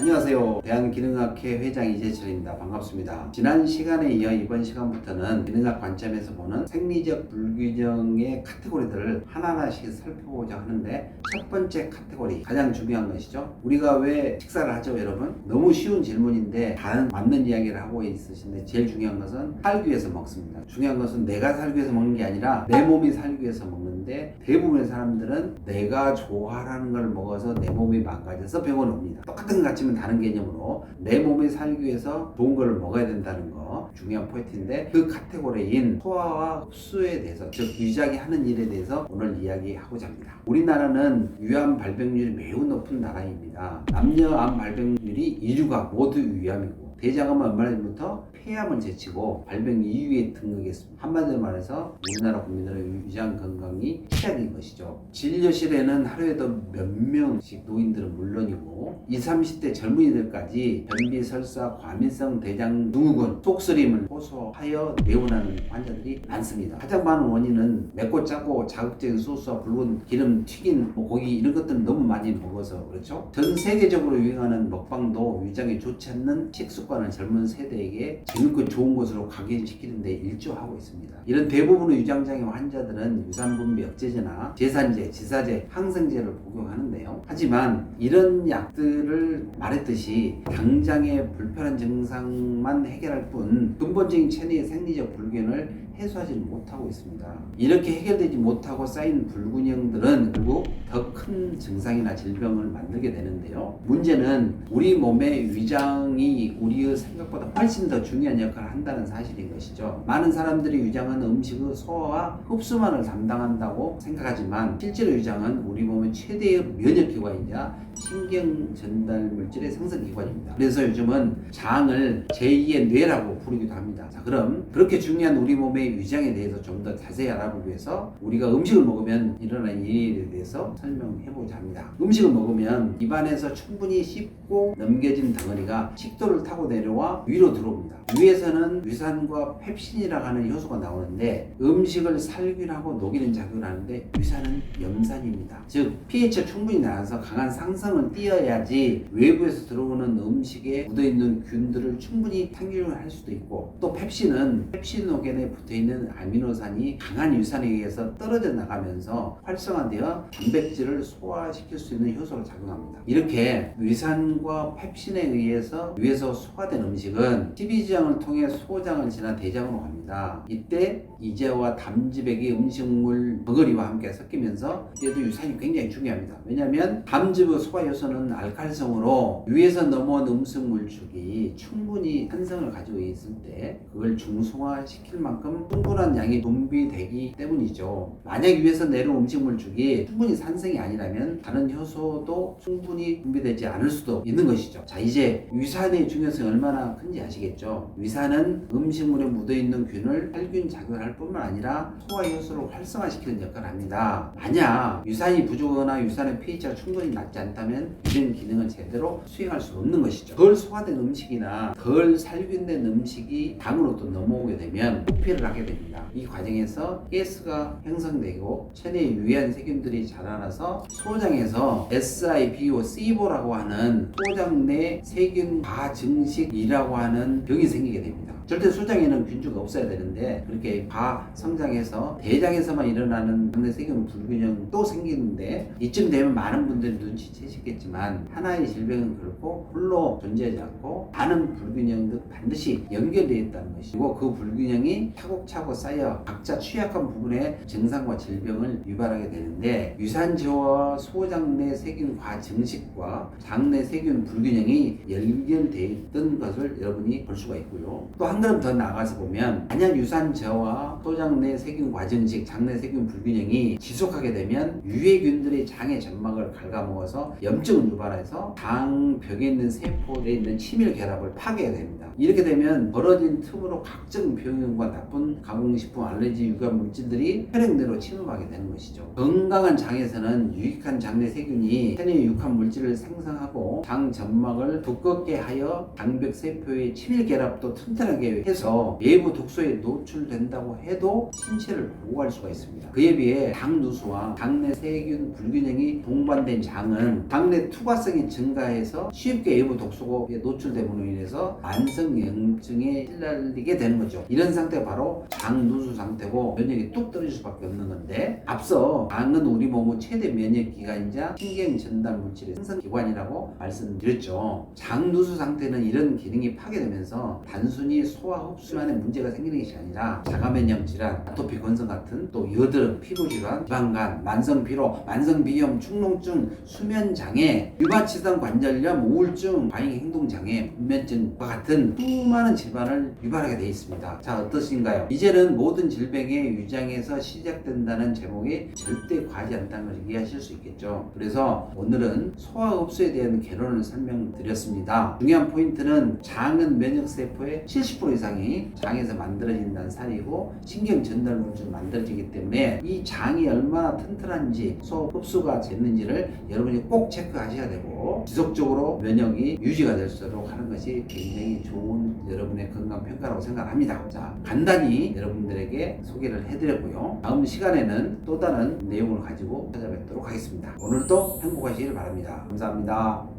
안녕하세요. 대한기능학회 회장 이재철입니다. 반갑습니다. 지난 시간에 이어 이번 시간부터는 기능학 관점에서 보는 생리적 불균형의 카테고리들을 하나하나씩 살펴보고자 하는데 첫 번째 카테고리 가장 중요한 것이죠. 우리가 왜 식사를 하죠, 여러분? 너무 쉬운 질문인데 다른 맞는 이야기를 하고 있으신데 제일 중요한 것은 살기 위해서 먹습니다. 중요한 것은 내가 살기 위해서 먹는 게 아니라 내 몸이 살기 위해서 먹는데 대부분의 사람들은 내가 좋아하는 걸 먹어서 내 몸이 망가져서 병원 옵니다. 똑같은 것같 지만 다른 개념으로 내 몸이 살기 위해서 좋은 걸 먹어야 된다는 거 중요한 포인트인데 그 카테고리인 소화와 흡수에 대해서 즉 위장이 하는 일에 대해서 오늘 이야기하고자 합니다. 우리나라는 위암 발병률이 매우 높은 나라입니다. 남녀 암 발병률이 2주가 모두 위암이고 대장암은 얼마 전부터 폐암을 제치고 발병 2위에 등극했습니다. 한마디로 말해서 우리나라 국민들의 위장 건강이 최악인 것이죠. 진료실에는 하루에도 몇 명씩 노인들은 물론이고 20, 30대 젊은이들까지 변비, 설사, 과민성 대장 증후군, 속쓰림을 호소하여 내원하는 환자들이 많습니다. 가장 많은 원인은 맵고 짜고 자극적인 소스와 붉은 기름 튀긴 뭐 고기 이런 것들은 너무 많이 먹어서 그렇죠. 전 세계적으로 유행하는 먹방도 위장에 좋지 않는 식습 관을 젊은 세대에게 재밌고 좋은 곳으로 각인시키는 데 일조하고 있습니다. 이런 대부분의 위장장애 환자들은 유산분비 억제제나 제산제, 지사제, 항생제를 복용하는데요. 하지만 이런 약들을 말했듯이 당장의 불편한 증상만 해결할 뿐 근본적인 체내의 생리적 불균을 해소하지 못하고 있습니다. 이렇게 해결되지 못하고 쌓인 불균형들은 결국 더 큰 증상이나 질병을 만들게 되는데요. 문제는 우리 몸의 위장이 우리 의 생각보다 훨씬 더 중요한 역할을 한다는 사실인 것이죠. 많은 사람들이 위장은 음식의 소화와 흡수만을 담당한다고 생각하지만 실제로 위장은 우리 몸의 최대의 면역기관이자 신경 전달 물질의 생성 기관입니다. 그래서 요즘은 장을 제2의 뇌라고 부르기도 합니다. 자, 그럼 그렇게 중요한 우리 몸의 위장에 대해서 좀 더 자세히 알아보기 위해서 우리가 음식을 먹으면 일어나는 일에 대해서 설명해보자 합니다. 음식을 먹으면 입안에서 충분히 씹고 넘겨진 덩어리가 식도를 타고 내려와 위로 들어옵니다. 위에서는 위산과 펩신이라고 하는 효소가 나오는데 음식을 살균하고 녹이는 작용을 하는데 위산은 염산입니다. 즉 pH가 충분히 나와서 강한 상승 을 띄어야지 외부에서 들어오는 음식에 묻어있는 균들을 충분히 상균을 할 수도 있고 또 펩신은 펩신오겐에 붙어있는 아미노산이 강한 위산에 의해서 떨어져 나가면서 활성화되어 단백질을 소화시킬 수 있는 효소로 작용합니다. 이렇게 위산과 펩신에 의해서 위에서 소화된 음식은 십이지장을 통해 소장을 지나 대장으로 갑니다. 이때 이제와 담즙액이 음식물 덩어리와 함께 섞이면서 이때도 유산이 굉장히 중요합니다. 왜냐하면 담즙의 소화 요소는 알칼성으로 위에서 넘어온 음식물축이 충분히 탄성을 가지고 있을 때 그걸 중성화시킬 만큼 충분한 양이 분비되기 때문이죠. 만약 위에서 내려온 음식물축이 충분히 산성이 아니라면 다른 효소도 충분히 분비되지 않을 수도 있는 것이죠. 자 이제 위산의 중요성이 얼마나 큰지 아시겠죠? 위산은 음식물에 묻어있는 균을 살균 작용할 뿐만 아니라 소화 효소를 활성화시키는 역할을 합니다. 만약 위산이 부족하거나 위산의 pH가 충분히 낮지 않다면 이런 기능을 제대로 수행할 수 없는 것이죠. 덜 소화된 음식이나 덜 살균된 음식이 당으로 또 넘어오게 되면 부피를 하게 됩니다. 이 과정에서 가스가 형성되고 체내에 유해한 세균들이 자라나서 소장에서 SIBO, SIBO라고 하는 소장 내 세균 과증식이라고 하는 병이 생기게 됩니다. 절대 소장에는 균주가 없어야 되는데 그렇게 과 성장해서 대장에서만 일어나는 장내 세균 불균형도 생기는데 이쯤 되면 많은 분들이 눈치채시겠지만 하나의 질병은 그렇고 홀로 존재하지 않고 많은 불균형도 반드시 연결되어 있다는 것이고 그 불균형이 차곡차곡 쌓여 각자 취약한 부분에 증상과 질병을 유발하게 되는데 유산저와 소장내 세균 과 증식과 장내 세균 불균형이 연결되어 있던 것을 여러분이 볼 수가 있고요. 또한 걸음 더 나가서 보면 만약 유산저와 소장 내 세균 과증식, 장내 세균 불균형이 지속하게 되면 유해균들이 장의 점막을 갉아먹어서 염증을 유발해서 장 벽에 있는 세포에 있는 치밀 결합을 파괴해야 됩니다. 이렇게 되면 벌어진 틈으로 각종 병균과 나쁜 가공식품, 알레르기 유관 물질들이 혈액 내로 침입하게 되는 것이죠. 건강한 장에서는 유익한 장내 세균이 체내에 유익한 물질을 생성하고 장 점막을 두껍게 하여 장벽 세포의 치밀 결합도 튼튼하게 일어나게 해서 외부 독소에 노출된다고 해도 신체를 보호할 수가 있습니다. 그에 비해 당 누수와 당내 세균 불균형이 동반된 장은 당내 투과성이 증가해서 쉽게 외부 독소에 노출됨으로 인해서 만성 염증에 시달리게 되는 거죠. 이런 상태가 바로 장 누수 상태고 면역이 뚝 떨어질 수밖에 없는 건데 앞서 장은 우리 몸의 최대 면역 기관이자 신경 전달 물질의 생성 기관이라고 말씀드렸죠. 장 누수 상태는 이런 기능이 파괴되면서 단순히 소화 흡수만의 문제가 생기는 것이 아니라 자가면역 질환, 아토피 건성 같은 또 여드름, 피부 질환, 지방간, 만성 피로, 만성 비염, 축농증, 수면 장애, 유발치성 관절염, 우울증, 과잉 행동 장애, 불면증과 같은 수많은 질환을 유발하게 되어 있습니다. 자 어떠신가요? 이제는 모든 질병의 유장에서 시작된다는 제목이 절대 과하지 않다는 것을 이해하실 수 있겠죠. 그래서 오늘은 소화 흡수에 대한 개론을 설명드렸습니다. 중요한 포인트는 장은 면역 세포의 70% 이상이 장에서 만들어진다는 사실이고 신경 전달 물질로 만들어지기 때문에 이 장이 얼마나 튼튼한지 소 흡수가 됐는지를 여러분이 꼭 체크하셔야 되고 지속적으로 면역이 유지가 될 수 있도록 하는 것이 굉장히 좋은 여러분의 건강 평가라고 생각합니다. 자, 간단히 여러분들에게 소개를 해드렸고요. 다음 시간에는 또 다른 내용을 가지고 찾아뵙도록 하겠습니다. 오늘도 행복하시길 바랍니다. 감사합니다.